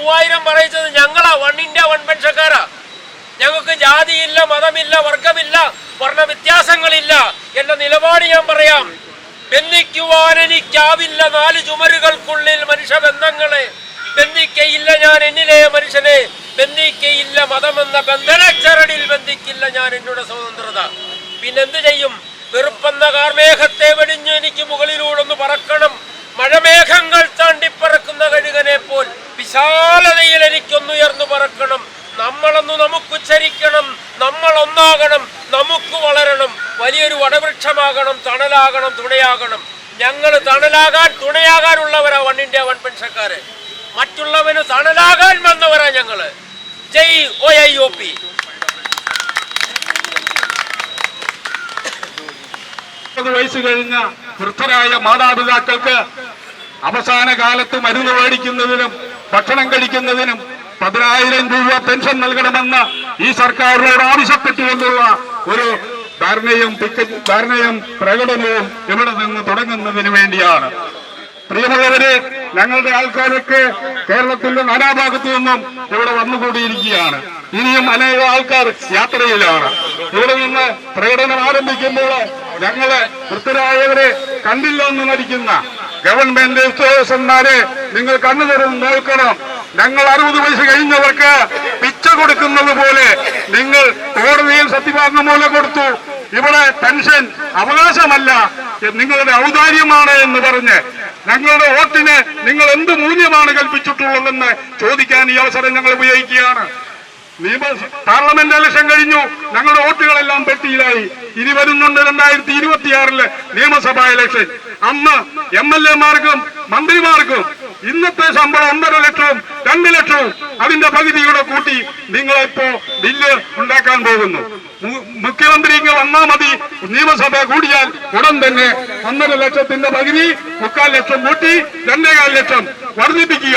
മൂവായിരം പറയിച്ചത് ഞങ്ങളാ one India one പെൻഷക്കാരാ ഞങ്ങൾക്ക് ജാതിയില്ല മതമില്ല വർഗമില്ല വർണ വ്യത്യാസങ്ങളില്ല എന്ന നിലപാട് ഞാൻ പറയാം. ബന്ധിക്കുവാൻ എനിക്കാവില്ല നാല് ചുമരുകൾക്കുള്ളിൽ മനുഷ്യബന്ധങ്ങളെ ബന്ധിക്കയില്ല ഞാൻ എന്നിലെ മനുഷ്യനെ. ബന്ധിക്കയില്ല മതമെന്ന ബന്ധനച്ചരടിൽ ബന്ധിക്കില്ല ഞാൻ എന്നോട് സ്വതന്ത്രത. പിന്നെന്ത് ചെയ്യും? വെറുപ്പെന്ന കാർമേഘത്തെ വെടിഞ്ഞു എനിക്ക് മുകളിലൂടെ ഒന്ന് പറക്കണം. മഴമേഘങ്ങൾ താണ്ടിപ്പറക്കുന്ന കഴുകനെ പോൽ. വിശാലതയിൽ എനിക്കൊന്നുയർന്നു പറക്കണം. നമ്മളൊന്ന് നമുക്കുച്ചരിക്കണം നമ്മൾ ഒന്നാകണം. നമുക്ക് വളരണം. വലിയൊരു വടവൃക്ഷമാകണം തണലാകണം തുണയാകണം. ഞങ്ങൾ തണലാകാൻ തുണയാകാനുള്ളവരാ വൺ ഇന്ത്യ വൺ പെൻഷക്കാര് മറ്റുള്ളവന് തണലാകാൻ വന്നവരാ ഞങ്ങൾ. ജയ് ഒ ഐ ഒ പി. വയസ്സ് കഴിഞ്ഞ വൃദ്ധരായ മാതാപിതാക്കൾക്ക് അവസാന കാലത്ത് മരുന്ന് മേടിക്കുന്നതിനും ഭക്ഷണം കഴിക്കുന്നതിനും പതിനായിരം രൂപ പെൻഷൻ നൽകണമെന്ന് ഈ സർക്കാരിനോട് ആവശ്യപ്പെട്ടുകൊണ്ടുള്ള ഒരു ധാരണയും ധാരണയും പ്രകടനവും ഇവിടെ നിന്ന് തുടങ്ങുന്നതിന് വേണ്ടിയാണ്. പ്രിയമുള്ളവരെ ഞങ്ങളുടെ ആൾക്കാരൊക്കെ കേരളത്തിന്റെ നാനാഭാഗത്തു നിന്നും ഇവിടെ വന്നുകൂടിയിരിക്കുകയാണ്. ഇനിയും അനേക ആൾക്കാർ യാത്രയിലാണ്. ഇവിടെ നിന്ന് പ്രകടനം ആരംഭിക്കുമ്പോൾ ഞങ്ങളെ വൃത്തരായവരെ കണ്ടില്ലെന്ന് നടിക്കുന്ന ഗവൺമെന്റ് ഉദ്യോഗസ്ഥന്മാരെ നിങ്ങൾ കണ്ണു തുറന്ന് നോക്കണം. ഞങ്ങൾ അറുപത് വയസ്സ് കഴിഞ്ഞവർക്ക് പിച്ച കൊടുക്കുന്നത് പോലെ നിങ്ങൾ കോടതിയിൽ സത്യവാങ്മൂലം കൊടുത്തു. ഇവിടെ പെൻഷൻ അവകാശമല്ല. നിങ്ങളുടെ ഔദാര്യമാണ് എന്ന് പറഞ്ഞ് ഞങ്ങളുടെ വോട്ടിന് നിങ്ങൾ എന്ത് മൂല്യമാണ് കൽപ്പിച്ചിട്ടുള്ളതെന്ന് ചോദിക്കാൻ ഈ അവസരം ഞങ്ങൾ ഉപയോഗിക്കുകയാണ്. പാർലമെന്റ് ഇലക്ഷൻ കഴിഞ്ഞു. ഞങ്ങളുടെ വോട്ടുകളെല്ലാം പെട്ടിയിലായി. ഇനി വരുന്നുണ്ട് രണ്ടായിരത്തി ഇരുപത്തിയാറിൽ നിയമസഭാ ഇലക്ഷൻ. അന്ന് എം എൽ എമാർക്കും മന്ത്രിമാർക്കും ഇന്നത്തെ ശമ്പളം ഒന്നര ലക്ഷവും രണ്ട് ലക്ഷവും അതിന്റെ പകുതിയുടെ കൂട്ടി നിങ്ങളിപ്പോ ബില്ല് ഉണ്ടാക്കാൻ പോകുന്നു. മുഖ്യമന്ത്രി ഇങ്ങ് വന്നാ മതി. നിയമസഭ കൂടിയാൽ ഉടൻ തന്നെ ഒന്നര ലക്ഷത്തിന്റെ പകുതി മുക്കാൽ ലക്ഷം കൂട്ടി രണ്ടേകാൽ ലക്ഷം വർദ്ധിപ്പിക്കുക.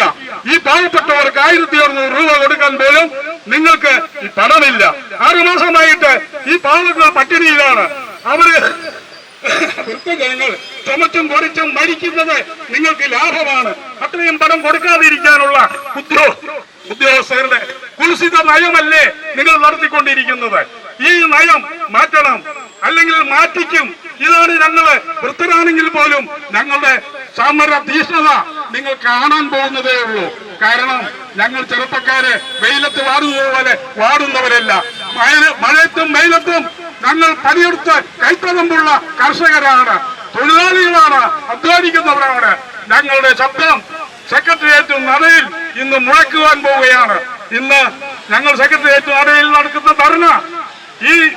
ഈ പാവപ്പെട്ടവർക്ക് ആയിരത്തി അറുന്നൂറ് രൂപ കൊടുക്കാൻ പോലും നിങ്ങൾക്ക് ഈ പണമില്ല. ആറുമാസമായിട്ട് ഈ പാവങ്ങൾ പട്ടിണിയിലാണ്. അവർ വൃദ്ധജനങ്ങൾ ചുമച്ചും കുറച്ചും മരിക്കുന്നത് നിങ്ങൾക്ക് ലാഭമാണ്. അത്രയും പണം കൊടുക്കാതിരിക്കാനുള്ള ഉദ്യോ ഉദ്യോഗസ്ഥരുടെ കുൽസിത നയമല്ലേ നിങ്ങൾ നടത്തിക്കൊണ്ടിരിക്കുന്നത്? ഈ നയം മാറ്റണം. അല്ലെങ്കിൽ മാറ്റിക്കും. ഇതാണ് ഞങ്ങൾ വൃത്തരാണെങ്കിൽ പോലും ഞങ്ങളുടെ സമര തീഷ്ണത. നിങ്ങൾ കാണാൻ പോകുന്നതേ ഉള്ളൂ. കാരണം ഞങ്ങൾ ചെറുപ്പക്കാര് വെയിലത്ത് വാടുന്നത് പോലെ വാടുന്നവരല്ല. മഴ- മഴയത്തും വെയിലത്തും ഞങ്ങൾ പണിയെടുത്ത് കൈത്തതമ്പുള്ള കർഷകരാണ്. തൊഴിലാളികളാണ്. അധ്വാനിക്കുന്നവരാണ്. ഞങ്ങളുടെ ശബ്ദം സെക്രട്ടേറിയറ്റ് നടയിൽ ഇന്ന് മുഴക്കുവാൻ പോവുകയാണ്. ഇന്ന് ഞങ്ങൾ സെക്രട്ടേറിയറ്റ് നടയിൽ നടക്കുന്ന ധർണ. ഈ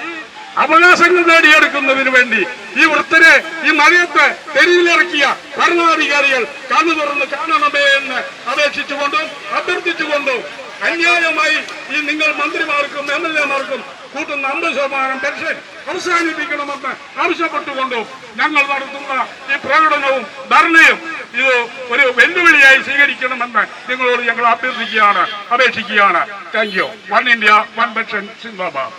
അവകാശങ്ങൾ നേടിയെടുക്കുന്നതിന് വേണ്ടി ഈ വൃത്തരെ ഈ മഴയത്ത് തെരുവിലിറക്കിയ ഭരണാധികാരികൾ കണ്ണു തുറന്ന് കാണണമേ എന്ന് അപേക്ഷിച്ചുകൊണ്ടും അഭ്യർത്ഥിച്ചുകൊണ്ടും അന്യായമായി ഈ നിങ്ങൾ മന്ത്രിമാർക്കും എം എൽ എമാർക്കും കൂട്ടുന്ന അമ്പത് ശതമാനം പെൻഷൻ അവസാനിപ്പിക്കണമെന്ന് ആവശ്യപ്പെട്ടുകൊണ്ടും ഞങ്ങൾ നടത്തുന്ന ഈ പ്രകടനവും ധർണയും ഇത് ഒരു വെല്ലുവിളിയായി സ്വീകരിക്കണമെന്ന് നിങ്ങളോട് ഞങ്ങൾ അഭ്യർത്ഥിക്കുകയാണ് അപേക്ഷിക്കുകയാണ്. Thank you one India one pension Zindabad